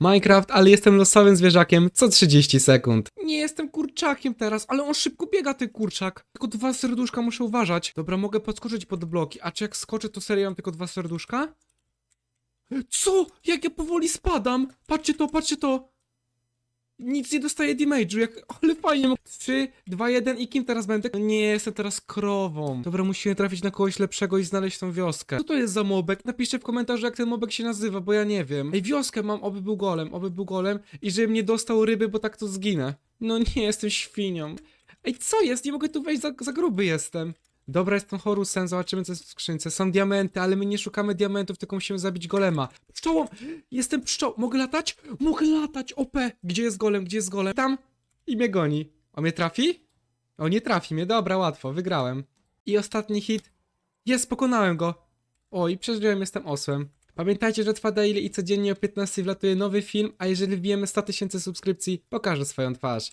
Minecraft, ale jestem losowym zwierzakiem co 30 sekund. Nie jestem kurczakiem teraz, ale on szybko biega, ten kurczak. Tylko dwa serduszka muszę uważać. Dobra, mogę podskoczyć pod bloki, a czy jak skoczę, to serio mam tylko dwa serduszka? Co? Jak ja powoli spadam? Patrzcie to, patrzcie to! Nic nie dostaję damage'u, jak... Ale fajnie. 3, 2, 1 i kim teraz będę? No Nie, jestem teraz krową. Dobra, musimy trafić na kogoś lepszego i znaleźć tą wioskę. Co to jest za mobek? Napiszcie w komentarzu, jak ten mobek się nazywa, bo ja nie wiem. Ej, wioskę mam, oby był golem, oby był golem i żebym nie dostał ryby, bo tak to zginę. No nie, jestem świnią. Ej, co jest? Nie mogę tu wejść, za, za gruby jestem. Dobra, jestem Horusem, zobaczymy co jest w skrzynce. Są diamenty, ale my nie szukamy diamentów, tylko musimy zabić golema. Pszczołą! Jestem pszczoł. Mogę latać? Mogę latać! OP! Gdzie jest golem? Gdzie jest golem? Tam! I mnie goni. On mnie trafi? O, nie trafi mnie. Dobra, łatwo. Wygrałem. I ostatni hit. Jest, pokonałem go. O, i przeżyłem, jestem osłem. Pamiętajcie, że trwa daily i codziennie o 15 wlatuje nowy film, a jeżeli wbijemy 100 tysięcy subskrypcji, pokażę swoją twarz.